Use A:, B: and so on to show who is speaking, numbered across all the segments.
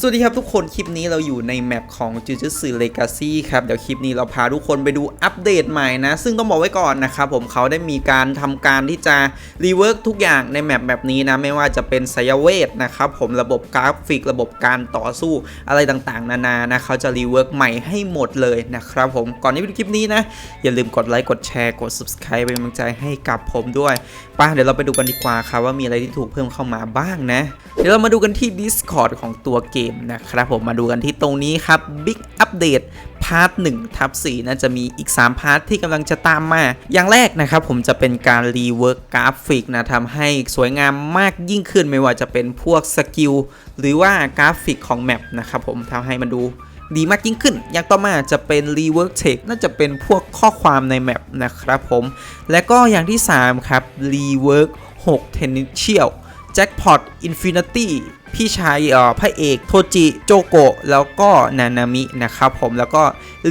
A: สวัสดีครับทุกคนคลิปนี้เราอยู่ในแมปของ Jujutsu Legacy ครับ เดี๋ยวคลิปนี้เราพาทุกคนไปดูอัปเดตใหม่นะ ซึ่งต้องบอกไว้ก่อนนะครับผมเขาได้มีการทำการที่จะรีเวิร์กทุกอย่างในแมปแบบนี้นะ ไม่ว่าจะเป็นสยเวทนะครับผมระบบกราฟิก ระบบการต่อสู้อะไรต่างๆ นานานะเขาจะรีเวิร์กใหม่ให้หมดเลยนะครับผมก่อนที่ไปดูคลิปนี้นะ อย่าลืมกดไลค์กดแชร์กด subscribe เป็นกำลังใจให้กับผมด้วยไปเดี๋ยวเราไปดูกันดีกว่าครับว่ามีอะไรที่ถูกเพิ่มเข้ามาบ้างนะ เดี๋ยวเรามาดูกันที่ Discord ของตัวเกมนะครับผมมาดูกันที่ตรงนี้ครับ Big Update พาร์ท1ทับ4น่าจะมีอีก 3 พาร์ทที่กำลังจะตามมา อย่างแรกนะครับผมจะเป็นการรีเวิร์กกราฟิกนะทำให้สวยงามมากยิ่งขึ้นไม่ว่าจะเป็นพวกสกิลหรือว่ากราฟิกของแมปนะครับผมทำให้มันดูดีมากยิ่งขึ้น อย่างต่อมาจะเป็น rework text น่าจะเป็นพวกข้อความในแมปนะครับผม และก็อย่างที่ 3 ครับ rework 6 tenential jackpot infinity พี่ชายเอ่อพระเอกโทจิโจโกะแล้วก็นานามินะครับผมแล้วก็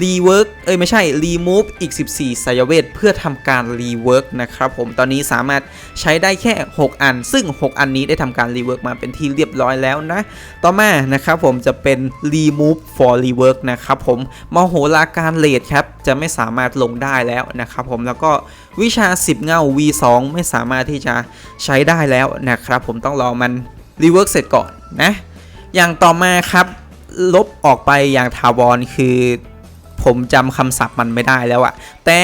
A: rework เอ้ยไม่ใช่ remove อีก 14สายเวทเพื่อทำการ rework นะครับผมตอนนี้สามารถใช้ได้แค่ 6 อัน ซึ่ง 6 อันนี้ได้ทำการ rework มาเป็นที่เรียบร้อยแล้วนะ ต่อมานะครับผมจะเป็น remove for rework นะครับผมมโหฬาการเลดครับจะไม่สามารถลงได้แล้วนะครับผมแล้วก็วิชา 10 เงา V2 ไม่สามารถที่จะใช้ได้แล้วนะครับผมต้องรอมัน rework เสร็จก่อนนะ อย่างต่อมาครับ ลบออกไปอย่างถาวรคือผมจำคำศัพท์มันไม่ได้แล้วอะแต่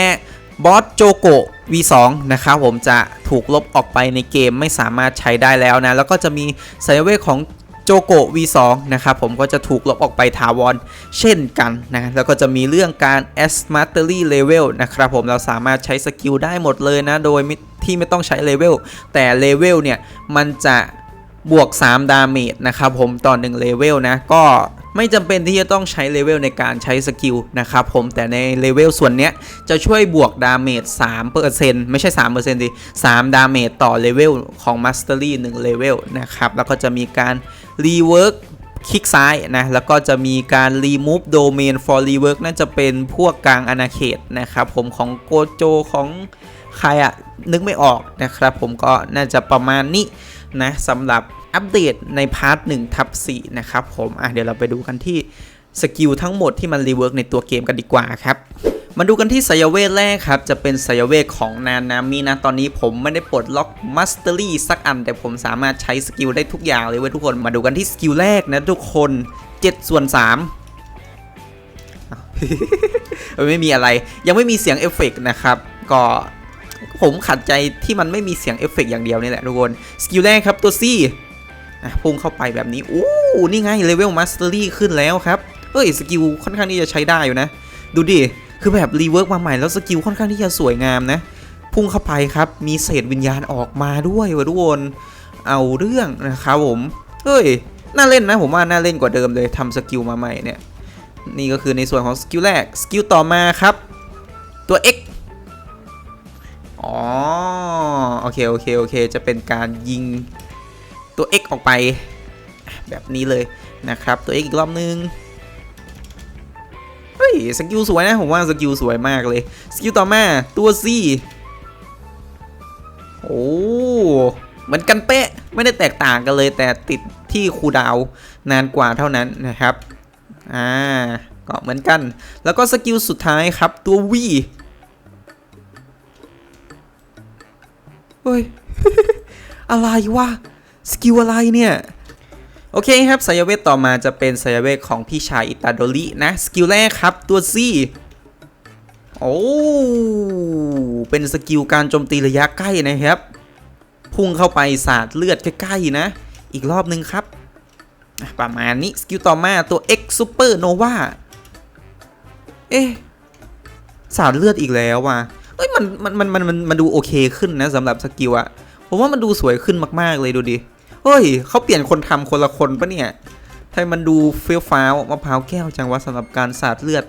A: บอสโจโก V2 นะครับผมจะถูกลบออกไปในเกมไม่สามารถใช้ได้แล้วนะ แล้วก็จะมีสายเวทของโจโก V2 นะครับผมก็จะถูกลบออกไปถาวรเช่นกันนะแล้วก็จะมีเรื่องการ S Mastery Level นะครับผมเราสามารถใช้สกิลได้หมดเลยนะ โดยที่ไม่ต้องใช้เลเวลแต่เลเวลเนี่ย มันจะ บวก 3 ดาเมจนะครับผมต่อ1เลเวลนะ ก็ไม่จำเป็นที่จะต้องใช้เลเวลในการใช้สกิลนะครับผมแต่ในเลเวลส่วนเนี้ยจะช่วยบวกดาเมจ3%ไม่ใช่ 3%ดิ3ดาเมจต่อเลเวลของ Mastery 1เลเวลนะครับ แล้วก็จะมีการ Rework คลิกซ้ายนะ แล้วก็จะมีการ remove domain for rework น่าจะเป็นพวกกลางอาณาเขตนะครับผมของโกโจของใครอะนึกไม่ออกนะครับผมก็น่าจะประมาณนี้ นะสำหรับอัปเดตในพาร์ท1ทับ4นะครับผมอะเดี๋ยวเราไปดูกันที่สกิลทั้งหมดที่มันรีเวิร์กในตัวเกมกันดีกว่าครับมาดูกันที่สายเวทแรกครับ จะเป็นสายเวทของนานามินะ ตอนนี้ผมไม่ได้ปลดล็อกมัสเตอรี่สักอัน แต่ผมสามารถใช้สกิลได้ทุกอย่างเลยเว้ยทุกคนมาดูกันที่สกิลแรกนะทุกคน7ส่วน3อ้าวไม่มีอะไรยังไม่มีเสียงเอฟเฟกต์นะครับ ก็ ผมขัดใจที่มันไม่มีเสียงเอฟเฟกต์อย่างเดียวนี่แหละทุกคน สกิลแรกครับตัวซี่พุ่งเข้าไปแบบนี้ อู้นี่ไงเลเวลมัสเตอรี่ขึ้นแล้วครับ เอ้ยสกิลค่อนข้างที่จะใช้ได้อยู่นะ ดูดิ คือแบบรีเวิร์กมาใหม่แล้วสกิลค่อนข้างที่จะสวยงามนะ พุ่งเข้าไปครับ มีเศษวิญญาณออกมาด้วยวะทุกคน เอาเรื่องนะครับผมเฮ้ย น่าเล่นนะผมว่าน่าเล่นกว่าเดิมเลยทำสกิลมาใหม่เนี่ย นี่ก็คือในส่วนของสกิลแรก สกิลต่อมาครับ ตัว X อ๋อ โอเค โอเค โอเค จะเป็นการยิงตัว X ออกไป แบบนี้เลยนะครับ ตัว X อีกรอบนึง เฮ้ย สกิลสวยนะ ผมว่าสกิลสวยมากเลย สกิลต่อมาตัว C โอ้เหมือนกันเป๊ะ ไม่ได้แตกต่างกันเลยแต่ติดที่คูดาวน์นานกว่าเท่านั้นนะครับ อ่า ก็เหมือนกัน แล้วก็สกิลสุดท้ายครับตัว V เฮ้ย อะไรวะ สกิลอะไรเนี่ย โอเคครับสายเวทต่อมาจะเป็นสายเวทของพี่ชายอิตาโดรินะ สกิลแรกครับตัว C โอ้ เป็นสกิลการโจมตีระยะใกล้นะครับ พุ่งเข้าไปสาดเลือดใกล้ๆนะ อีกรอบนึงครับ ประมาณนี้ สกิลต่อมาตัว X Super Nova เอ๊ะ สาดเลือดอีกแล้วว่ะ เอ้ยมันมันมันมันมันมันดูโอเคขึ้นนะสำหรับสกิลอะผมว่ามันดูสวยขึ้นมากๆเลยดูดิเฮ้ยเขาเปลี่ยนคนทำคนละคนปะเนี่ยทำไมมันดูเฟี้ยวฟ้าวมะพร้าวแก้วจังวะสำหรับการสาดเลือด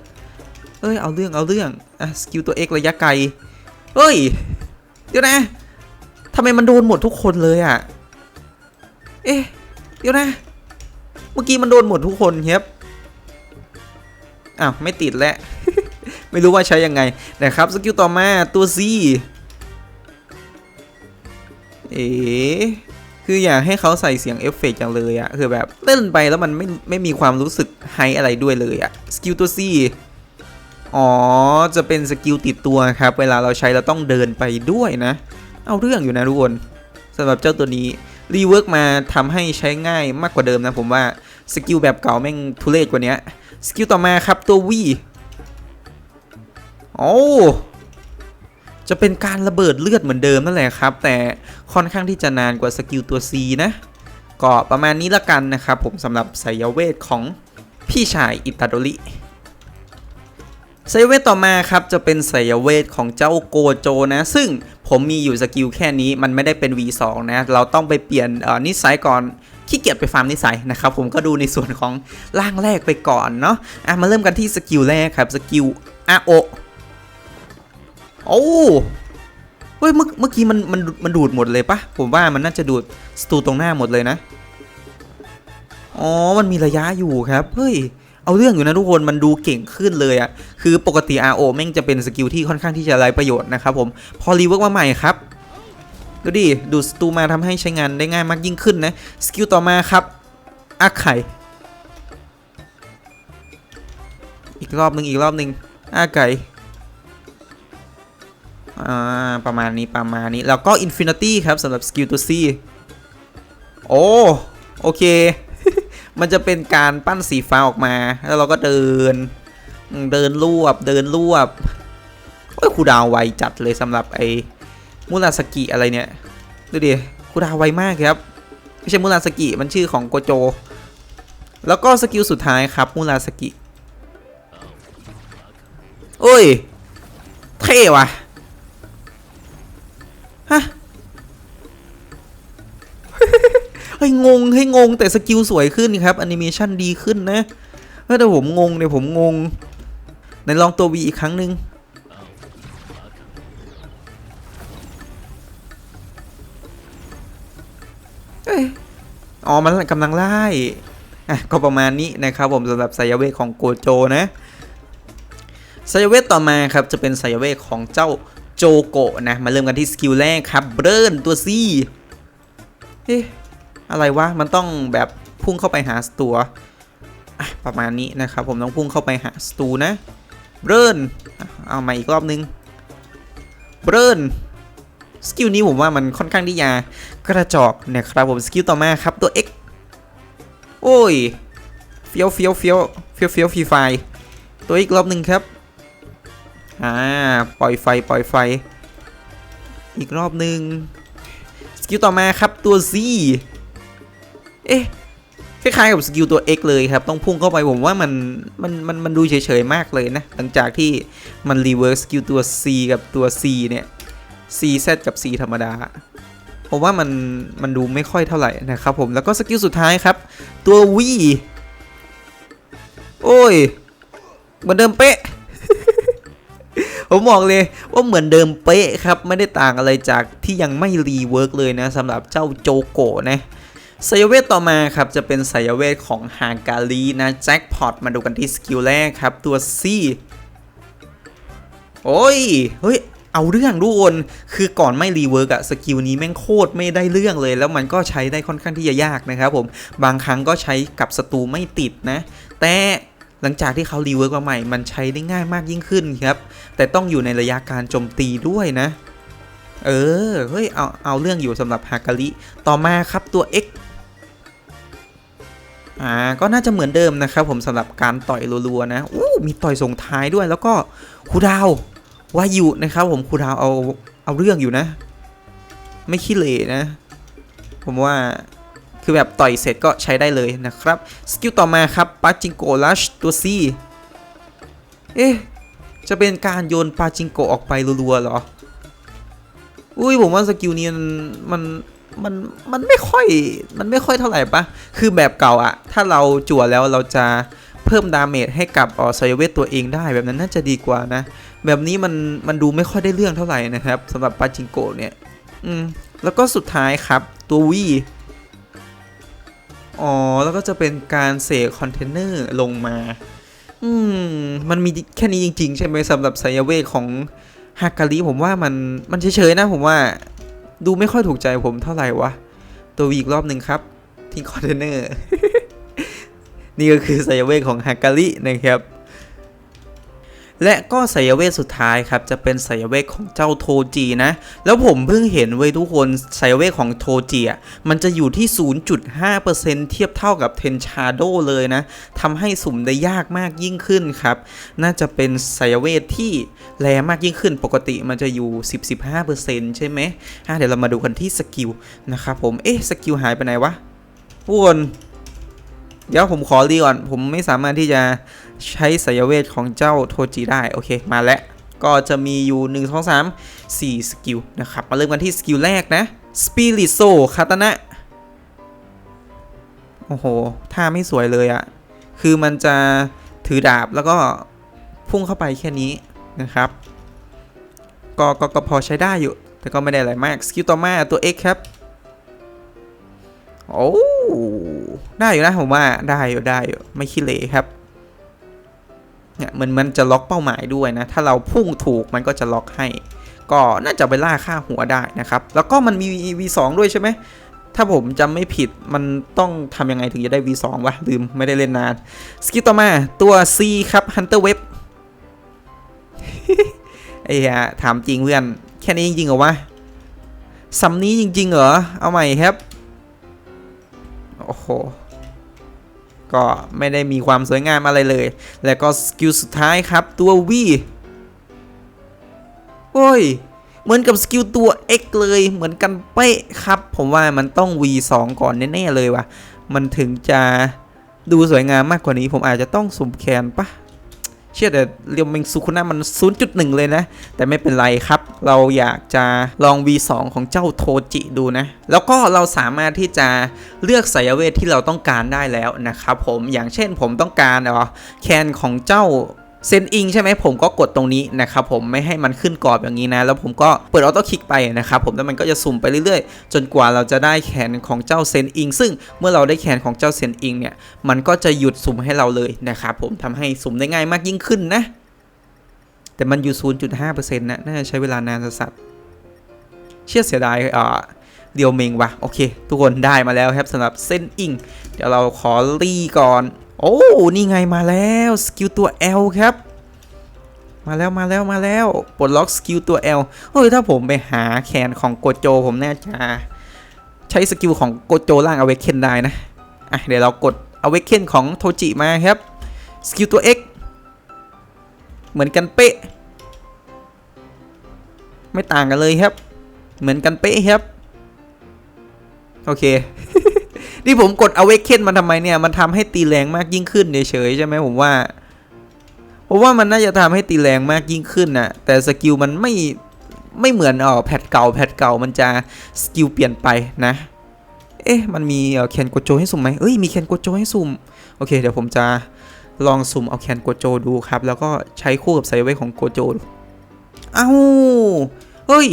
A: เอ้ยเอาเรื่องเอาเรื่องอะสกิลตัว X ระยะไกลเฮ้ยเดี๋ยวนะทำไมมันโดนหมดทุกคนเลยอะเอ๊ะเดี๋ยวนะ เมื่อกี้มันโดนหมดทุกคนครับอ้าวไม่ติดแล้ว ไม่รู้ว่าใช้ยังไงนะครับสกิลต่อมาตัว C เอ๋คือคืออยากให้เขาใส่เสียงเอฟเฟกต์จังเลยอะคือแบบเล่นไปแล้วมันไม่ไม่มีความรู้สึกไฮอะไรด้วยเลยอะสกิลตัว C อ๋อ จะเป็นสกิลติดตัวครับ เวลาเราใช้เราต้องเดินไปด้วยนะ เอาเรื่องอยู่นะทุกคนสำหรับเจ้าตัวนี้รีเวิร์กมาทำให้ใช้ง่ายมากกว่าเดิมนะผมว่าสกิลแบบเก่าแม่งทุเรศกว่านี้สกิลต่อมาครับตัว V โอ้จะเป็นการระเบิดเลือดเหมือนเดิมนั่นแหละครับ แต่ค่อนข้างที่จะนานกว่าสกิลตัว C นะ ก็ประมาณนี้ละกันนะครับผมสำหรับสายเวทของพี่ชายอิตาโดริสายเวทต่อมาครับจะเป็นสายเวทของเจ้าโกโจนะ ซึ่งผมมีอยู่สกิลแค่นี้มันไม่ได้เป็น V2 นะ เราต้องไปเปลี่ยนนิสัยก่อนขี้เกียจไปฟาร์มนิสัยนะครับผมก็ดูในส่วนของร่างแรกไปก่อนเนาะอะมาเริ่มกันที่สกิลแรกครับสกิลอาโอ โอ้เฮ้ยเมื่อเมื่อกี้มันมันมันดูดหมดเลยปะผมว่ามันน่าจะดูดสตูตรงหน้าหมดเลยนะอ๋อมันมีระยะอยู่ครับเฮ้ยเอาเรื่องอยู่นะทุกคนมันดูเก่งขึ้นเลยอะคือปกติ RO แม่งจะเป็นสกิลที่ค่อนข้างที่จะไร้ประโยชน์นะครับผมพอรีเวิร์กมาใหม่ครับดูดิดูดสตูมาทำให้ใช้งานได้ง่ายมากยิ่งขึ้นนะสกิลต่อมาครับอาไข่อีกรอบหนึ่งอีกรอบหนึ่งอาไก่ อ่าประมาณนี้ประมาณนี้แล้วก็ Infinity ครับสำหรับสกิลตัว C โอ้โอเค มันจะเป็นการปั้นสีฟ้าออกมา แล้วเราก็เดิน เดินรวบเดินรวบโอ้ยคูดาวไวจัดเลยสำหรับไอ้มูราสกิอะไรเนี่ย ดูดิคูดาวไวมากครับ ไม่ใช่มูราสกิมันชื่อของโกโจ แล้วก็สกิลสุดท้ายครับมูราสกิโอ้ย เท่ว่ะ ฮะเฮ้ยงงให้งงแต่สกิลสวยขึ้นครับแอนิเมชันดีขึ้นนะแต่ผมงงเนี่ยผมงงในลองตัว V อีกครั้งหนึ่งเอ้ยอ๋อ มันกำลังไล่ อะ ก็ประมาณนี้นะครับผมสำหรับสายเวทของโกโจนะสายเวทต่อมาครับจะเป็นสายเวทของเจ้า โจโกะนะ มาเริ่มกันที่สกิลแรกครับ เบิร์นตัวซี่เอ๊ะอะไรวะ มันต้องแบบพุ่งเข้าไปหาสตัวประมาณนี้นะครับ ผมต้องพุ่งเข้าไปหาสตูนะเบิร์นเอามาอีกรอบนึงเบิร์นสกิลนี้ผมว่ามันค่อนข้างที่จะกระจอกนะครับผมสกิลต่อมาครับตัว X โอ้ยเฟี้ยวเฟี้ยวเฟี้ยวเฟี้ยวเฟี้ยวฟีไฟตัวอีกรอบหนึ่งครับ อ่าปล่อยไฟปล่อยไฟ อีกรอบหนึ่งสกิลต่อมาครับตัว Z เอ๊ะคล้ายๆกับสกิลตัว X เลยครับ ต้องพุ่งเข้าไปผมว่ามันมันมันมันดูเฉยๆมากเลยนะ หลังจากที่มันรีเวิร์สสกิลตัว C กับตัว C เนี่ย C Z กับ C ธรรมดาผมว่ามันมันดูไม่ค่อยเท่าไหร่นะครับผมแล้วก็สกิลสุดท้ายครับ ตัว V โอ้ยเหมือนเดิมเป๊ะ ผมบอกเลยว่าเหมือนเดิมเป๊ะครับ ไม่ได้ต่างอะไรจากที่ยังไม่รีเวิร์กเลยนะสำหรับเจ้าโจโกนะสายเวทต่อมาครับ จะเป็นสายเวทของฮากาลีนะ แจ็คพอตมาดูกันที่สกิลแรกครับ ตัว C โอ้ย เฮ้ย เอาเรื่องทุกคนคือก่อนไม่รีเวิร์กอะสกิลนี้แม่งโคตรไม่ได้เรื่องเลย แล้วมันก็ใช้ได้ค่อนข้างที่จะยากนะครับผม บางครั้งก็ใช้กับศัตรูไม่ติดนะ แต่ หลังจากที่เขารีเวิร์กมาใหม่ มันใช้ได้ง่ายมากยิ่งขึ้นครับ แต่ต้องอยู่ในระยะการโจมตีด้วยนะ เออ เฮ้ย เอา เอาเรื่องอยู่สำหรับฮากาลิ ต่อมาครับตัว X อ่า ก็น่าจะเหมือนเดิมนะครับผมสำหรับการต่อยรัวๆนะอู้มีต่อยส่งท้ายด้วย แล้วก็คูดาววายุนะครับผมคูดาวเอา เอาเรื่องอยู่นะ ไม่ขี้เหร่นะ ผมว่า คือแบบต่อยเสร็จก็ใช้ได้เลยนะครับ สกิลต่อมาครับปาจิงโกลัชตัว C เอ๊ะ จะเป็นการโยนปาจิงโกออกไปรัวๆหรอ อุ้ยผมว่าสกิลนี้มันมันมันมันไม่ค่อยมันไม่ค่อยเท่าไหร่ปะคือแบบเก่าอะถ้าเราจั่วแล้วเราจะเพิ่มดาเมจให้กับออสยเวทตัวเองได้แบบนั้นน่าจะดีกว่านะ แบบนี้มันมันดูไม่ค่อยได้เรื่องเท่าไหร่นะครับสำหรับปาจิงโกเนี่ย อืมแล้วก็สุดท้ายครับตัววี อ๋อ แล้วก็จะเป็นการเสกคอนเทนเนอร์ลงมา อืม มันมีแค่นี้จริง ๆ ใช่ไหมสำหรับสายเวทของฮากาลิผมว่ามันมันเฉยๆนะผมว่า ดูไม่ค่อยถูกใจผมเท่าไหร่วะ ตัววีอีกรอบหนึ่งครับทิ้งคอนเทนเนอร์ นี่ก็คือสายเวทของฮาการินะครับ และก็สายเวทสุดท้ายครับจะเป็นสายเวทของเจ้าโทจินะ แล้วผมเพิ่งเห็นเว้ทุกคนสายเวทของโทจิอะมันจะอยู่ที่ 0.5%เทียบเท่ากับเทนชาโดเลยนะทำให้สุ่มได้ยากมากยิ่งขึ้นครับ น่าจะเป็นสายเวทที่แรงมากยิ่งขึ้นปกติมันจะอยู่ 10-15%ใช่ไหมอะเดี๋ยวเรามาดูกันที่สกิลนะครับผม เอ๊ะสกิลหายไปไหนวะทุกคนเดี๋ยวผมขอรีก่อน ผมไม่สามารถที่จะ ใช้สายเวทของเจ้าโทจิได้ โอเค มาแล้ว ก็จะมีอยู่ 1 2 3 4 สกิลนะครับ มาเริ่มกันที่สกิลแรกนะ Spirit Soul คาตนะ โอ้โหท่าไม่สวยเลยอะคือมันจะถือดาบแล้วก็พุ่งเข้าไปแค่นี้นะครับก็ก็ก็พอใช้ได้อยู่ แต่ก็ไม่ได้อะไรมาก สกิลต่อมาตัว X ครับ โอ้ ได้อยู่นะผมว่า ได้อยู่ได้อยู่ ไม่ขี้เหร่ครับ เนี่ยมันมันจะล็อกเป้าหมายด้วยนะ ถ้าเราพุ่งถูกมันก็จะล็อกให้ ก็น่าจะไปล่าค่าหัวได้นะครับ แล้วก็มันมี V2 ด้วยใช่ไหมถ้าผมจำไม่ผิดมันต้องทำยังไงถึงจะได้ V2 วะลืมไม่ได้เล่นนาน สกิลต่อมาตัว C ครับ Hunter Web ไอ้เหี้ยถามจริงเพื่อน แค่นี้จริงๆเหรอวะซัมนี้จริง ๆ เหรอ เอาใหม่ครับ โอ้โห ก็ไม่ได้มีความสวยงามอะไรเลย แล้วก็สกิลสุดท้ายครับตัว V โอ้ย เหมือนกับสกิลตัว X เลยเหมือนกันเป๊ะครับ ผมว่ามันต้อง V2 ก่อนแน่ๆเลยว่ะ มันถึงจะดูสวยงามมากกว่านี้ ผมอาจจะต้องสุ่มแคนปะ เชื่อแต่เรียวเมงซูคุนะมัน 0.1 เลยนะ แต่ไม่เป็นไรครับ เราอยากจะลอง V2 ของเจ้าโทจิดูนะ แล้วก็เราสามารถที่จะเลือกสายเวทที่เราต้องการได้แล้วนะครับผมอย่างเช่นผมต้องการเออแคนของเจ้า เซนอิงใช่ไหมผมก็กดตรงนี้นะครับผมไม่ให้มันขึ้นกรอบอย่างนี้นะ แล้วผมก็เปิดออโต้คลิกไปนะครับผมแล้วมันก็จะสุ่มไปเรื่อยๆ จนกว่าเราจะได้แขนของเจ้าเซนอิง ซึ่งเมื่อเราได้แขนของเจ้าเซนอิงเนี่ยมันก็จะหยุดสุ่มให้เราเลยนะครับผมทำให้สุ่มได้ง่ายมากยิ่งขึ้นนะ แต่มันอยู่ 0.5%นะน่าจะใช้เวลานานสัสเชื่อเสียดายอ่อ เดียวเมงวะโอเค ทุกคนได้มาแล้วครับสำหรับเส้นอิง เดี๋ยวเราขอรีก่อน โอ้นี่ไงมาแล้วสกิลตัว L ครับ มาแล้วมาแล้วมาแล้วปลดล็อกสกิลตัว L เฮ้ยถ้าผมไปหาแขนของโกโจผมน่าจะใช้สกิลของโกโจล่างอเวกเคนได้นะอะเดี๋ยวเรากดอเวกเคนของโทจิมาครับสกิลตัว X เหมือนกันเป๊ะ ไม่ต่างกันเลยครับ เหมือนกันเป๊ะครับ โอเค นี่ผมกด Awaken มันทำไมเนี่ย มันทำให้ตีแรงมากยิ่งขึ้นเฉยๆใช่ไหมผมว่าผมว่ามันน่าจะทำให้ตีแรงมากยิ่งขึ้นน่ะแต่สกิลมันไม่ไม่เหมือนอ๋อแพทเก่าแพทเก่ามันจะสกิลเปลี่ยนไปนะ เอ๊ะมันมีแคนโกโจให้สุ่มไหมเอ้ยมีแคนโกโจให้สุ่มโอเค เดี๋ยวผมจะลองสุ่มเอาแคนโกโจดูครับ แล้วก็ใช้คู่กับไซเวของโกโจเอ้าเฮ้ย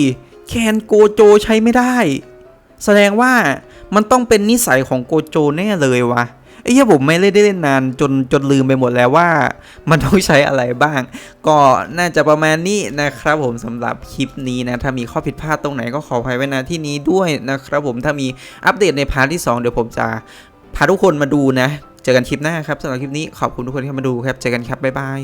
A: แคนโกโจใช้ไม่ได้ แสดงว่ามันต้องเป็นนิสัยของโกโจแน่เลยวะไอ้เหี้ยผมไม่ได้เล่นนานจนจนลืมไปหมดแล้วว่า มันต้องใช้อะไรบ้าง ก็น่าจะประมาณนี้นะครับผมสำหรับคลิปนี้นะ ถ้ามีข้อผิดพลาดตรงไหนก็ขออภัยไว้ณที่นี้ด้วยนะครับผมถ้ามีอัปเดตในพาร์ทที่ 2 เดี๋ยวผมจะพาทุกคนมาดูนะ เจอกันคลิปหน้าครับสำหรับคลิปนี้ขอบคุณทุกคนที่มาดูครับ เจอกันครับบ๊ายบาย